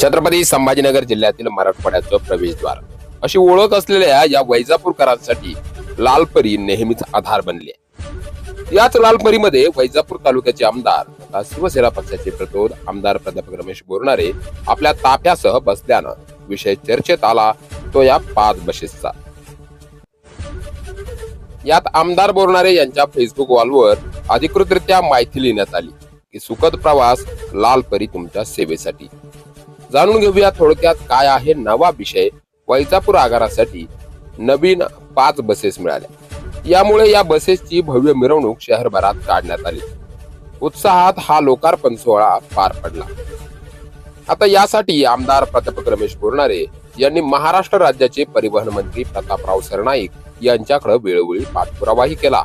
छत्रपती संभाजीनगर जिल्ह्यातील मराठवाड्याचं प्रवेशद्वार. अशी ओळख असलेल्या या वैजापूरकरांसाठी लालपरी नेहमीच आधार बनली. आहे याच लालपरीमध्ये वैजापूर तालुक्याचे आमदार तथा शिवसेना पक्षाचे प्रतोद आमदार प्राध्यापक रमेश बोरणारे आपल्या ताफ्यासह बसल्यानं विषय चर्चेत आला तो या पाच बसेसचा यात आमदार बोरणारे यांच्या फेसबुक वॉलवर अधिकृतरित्या माहिती लिहिण्यात आली. की सुखद प्रवास लाल परी तुमच्या सेवेसाठी. जाणून घेऊया थोडक्यात काय आहे नवा विषय वैजापूर आगारासाठी नवीन पाच बसेस मिळाल्या. यामुळे या बसेसची भव्य मिरवणूक शहरभरात काढण्यात आली. उत्साहात हा लोकार्पण सोहळा पार पडला. आता यासाठी आमदार प्राध्यापक रमेश बोरणारे यांनी महाराष्ट्र राज्याचे परिवहन मंत्री प्रतापराव सरनाईक यांच्याकडे वेळोवेळी पाठपुरावाही केला.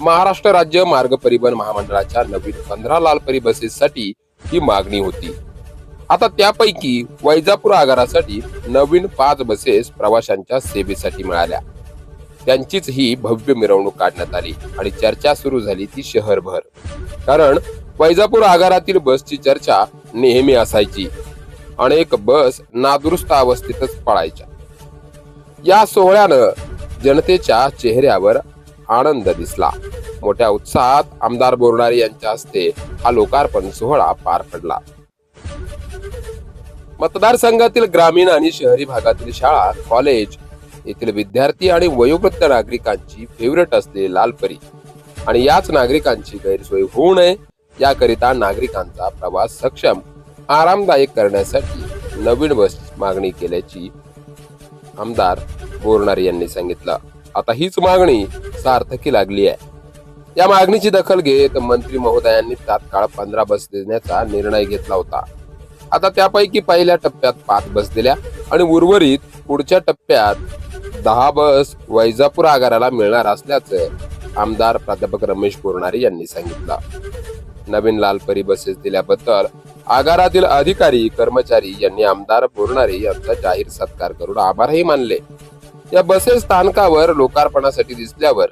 महाराष्ट्र राज्य मार्ग परिवहन महामंडळाच्या नवीन पंधरा लालपरी बसेससाठी ही मागणी होती. आता त्यापैकी वैजापूर आगारासाठी नवीन पाच बसेस प्रवाशांच्या सेवेसाठी मिळाल्या. त्यांचीच ही भव्य मिरवणूक काढण्यात आली आणि चर्चा सुरू झाली ती शहरभर. कारण वैजापूर आगारातील बसची चर्चा नेहमी असायची. अनेक बस नादुरुस्त अवस्थेतच पळायच्या. या सोहळ्यानं जनतेच्या चेहऱ्यावर आनंद दिसला. मोठ्या उत्साहात आमदार बोरणारे यांच्या हस्ते हा लोकार्पण सोहळा पार पडला. मतदारसंघातील ग्रामीण आणि शहरी भागातील शाळा कॉलेज येथील विद्यार्थी आणि वयोवृद्ध नागरिकांची फेवरेट असलेली लालपरी. आणि याच नागरिकांची गैरसोय होऊ नये याकरिता नागरिकांचा प्रवास सक्षम आरामदायक करण्यासाठी नवीन बस मागणी केल्याची आमदार बोरणार यांनी सांगितलं. आता हीच मागणी सार्थकी लागली आहे. या मागणीची दखल घेत मंत्री महोदयांनी तात्काळ पंधरा बस देण्याचा निर्णय घेतला होता. आता त्यापैकी पहिल्या टप्प्यात पाच बस दिल्या आणि उर्वरित पुढच्या टप्प्यात दहा बस वैजापूर आगाराला मिळणार असल्याचं आमदार प्राध्यापक रमेश बोरणारे यांनी सांगितलं. नवीन लालपरी बसेस दिल्याबद्दल आगारातील अधिकारी कर्मचारी यांनी आमदार बोरणारे यांचा जाहीर सत्कार करून आभारही मानले. या बसेस स्थानकावर लोकार्पणासाठी दिसल्यावर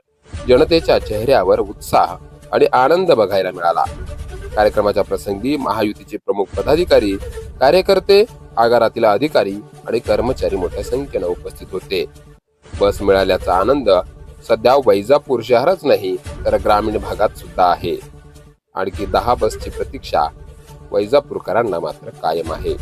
जनतेच्या चेहऱ्यावर उत्साह आणि आनंद बघायला मिळाला. कार्यक्रमाच्या प्रसंगी महायुतीचे प्रमुख पदाधिकारी कार्यकर्ते आगारातील अधिकारी आणि कर्मचारी मोठ्या संख्येनं उपस्थित होते. बस मिळाल्याचा आनंद सध्या वैजापूर शहरच नाही तर ग्रामीण भागात सुद्धा आहे. आणखी दहा बसची प्रतीक्षा वैजापूरकरांना मात्र कायम आहे.